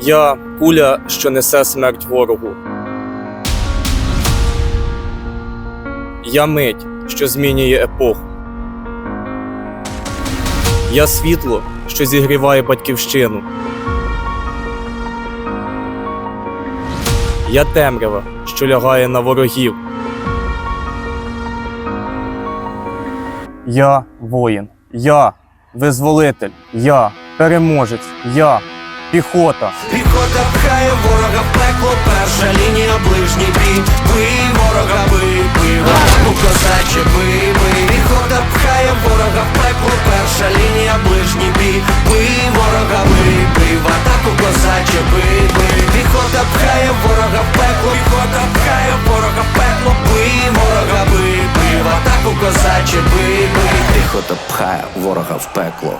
Я куля, що несе смерть ворогу. Я мить, що змінює епоху. Я світло, що зігріває батьківщину. Я темрява, що лягає на ворогів. Я воїн. Я визволитель. Я переможець. Я піхота. Піхота пхає ворога в пекло, перша лінія ближній бій. Бий ворога, бий, бий, в атаку козаче, бий, бий. Піхота пхає ворога в пекло, перша лінія ближній бій. Бий ворога, бий, бий, в атаку козаче, бий, бий. Піхота пхає ворога в пекло, піхота пхає ворога в пекло, бий ворога, бий, бий, в атаку козаче, бий, бий. Піхота пхає ворога в пекло.